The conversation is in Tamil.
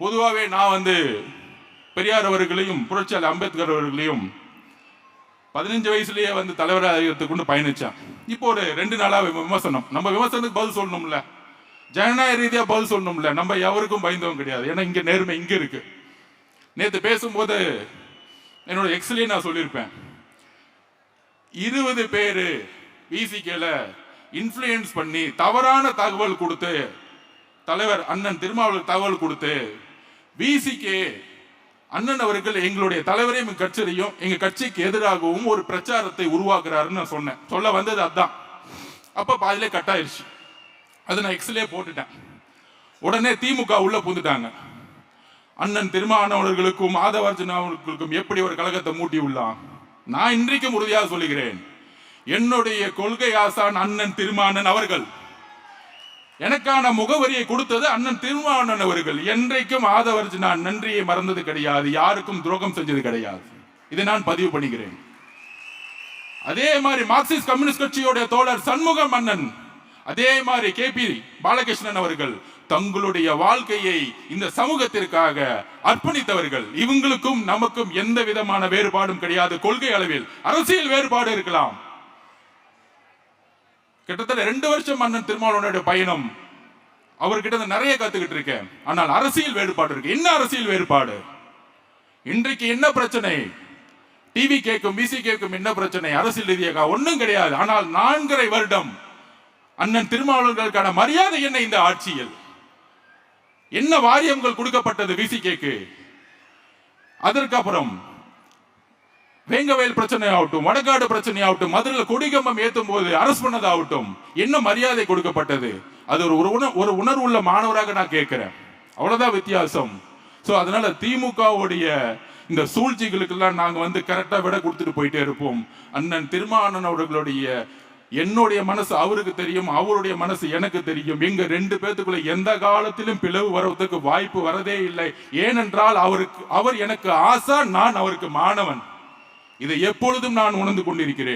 பொதுவாகவே நான் வந்து பெரியார் அவர்களையும் புரட்சியாளர் அம்பேத்கர் அவர்களையும் பதினஞ்சு வயசுலேயே வந்து தலைவராக கொண்டு பயணித்தேன் இப்போ ஒரு ரெண்டு நாளாக விமர்சனம். நம்ம விமர்சனத்துக்கு பதில் சொல்லணும்ல. ஜனநாயக ரீதியாக பதில் சொல்லணும்ல. நம்ம எவருக்கும் பயந்தவங்க கிடையாது. ஏன்னா இங்கே நேர்மை இங்கே இருக்குது நேற்று பேசும்போது என்னோட எக்ஸ்லேயே நான் சொல்லியிருப்பேன். இருபது பேர் விசிகேல இன்ஃப்ளூயன்ஸ் பண்ணி தவறான தகவல் கொடுத்து தலைவர் அண்ணன் திருமாவளர் தகவல் கொடுத்து விசிகே அண்ணன் அவர்கள் எங்களுடைய தலைவரையும் கட்சியையும் எங்க கட்சிக்கு எதிராகவும் ஒரு பிரச்சாரத்தை உருவாக்குறாருன்னு நான் சொன்னேன். சொல்ல வந்தது அதுதான் அப்ப பாதியிலே கட் ஆயிடுச்சு அதை நான் எக்ஸ்லே போட்டுட்டேன். உடனே திமுக உள்ள புந்துட்டாங்க அண்ணன் திருமாவளவர்களுக்கும் மாதவார்ஜுனாவர்களுக்கும் எப்படி ஒரு கழகத்தை மூட்டி உள்ளான் நான் இன்றைக்கும் உறுதியாக சொல்லுகிறேன். என்னுடைய கொள்கை ஆசான் அண்ணன் திருமானன் அவர்கள் எனக்கான முகவரியை கொடுத்தது அண்ணன் திருமாவண்ணன் அவர்கள். என்றைக்கும் ஆதவர்ஜி நான் நன்றியை மறந்தது கிடையாது. யாருக்கும் துரோகம் செஞ்சது கிடையாது. இதை நான் பதிவு பண்ணுகிறேன் அதே மாதிரி மார்க்சிஸ்ட் கம்யூனிஸ்ட் கட்சியுடைய தோழர் சண்முகம் மன்னன் அதே மாதிரி கே பி பாலகிருஷ்ணன் அவர்கள் தங்களுடைய வாழ்க்கையை இந்த சமூகத்திற்காக அர்ப்பணித்தவர்கள். இவங்களுக்கும் நமக்கும் எந்த விதமான வேறுபாடும் கிடையாது. கொள்கை அளவில் அரசியல் வேறுபாடு இருக்கலாம். கிட்டத்தட்ட ரெண்டு வருஷம் அண்ணன் திருமாவளவனுடைய பயணம். அவர்கிட்ட நிறைய கத்துக்கிட்டு இருக்கேன். ஆனால் அரசியல் வேறுபாடு இருக்கு. என்ன அரசியல் வேறுபாடு? இன்றைக்கு என்ன பிரச்சனை? டிவி கேட்கும் பிசி கேட்கும் என்ன பிரச்சனை? அரசியல் ரீதியாக ஒன்றும் கிடையாது. ஆனால் நான்கரை வருடம் அண்ணன் திருமாவளவர்களுக்கான மரியாதை என்ன இந்த ஆட்சியில்? என்ன வாரியங்கள் கொடுக்கப்பட்டது விசிகேக்கு அதற்கப்புறம் வேங்கவேல் பிரச்சனை ஆகட்டும் வடகாடு பிரச்சனை ஆகட்டும் மதுரையில் கொடிகம்பம் ஏற்றும் போது அரசு பண்ணதாகட்டும் என்ன மரியாதை கொடுக்கப்பட்டது. அது ஒரு ஒரு உண- ஒரு உணர்வுள்ள மாணவராக நான் கேட்கிறேன். அவ்வளோதான் வித்தியாசம். ஸோ அதனால திமுகவுடைய இந்த சூழ்ச்சிகளுக்கெல்லாம் நாங்கள் வந்து கரெக்டாக விட கொடுத்துட்டு போயிட்டே இருப்போம். அண்ணன் திருமாவளவன் அவர்களுடைய என்னுடைய மனசு அவருக்கு தெரியும் அவருடைய மனசு எனக்கு தெரியும். எங்க ரெண்டு பேத்துக்குள்ள எந்த காலத்திலும் பிளவு வர்றதுக்கு வாய்ப்பு வரதே இல்லை. ஏனென்றால் அவருக்கு அவர் எனக்கு ஆசா நான் அவருக்கு மாணவன். இதை எப்பொழுதும் நான் உணர்ந்து கொண்டிருக்கிறேன்.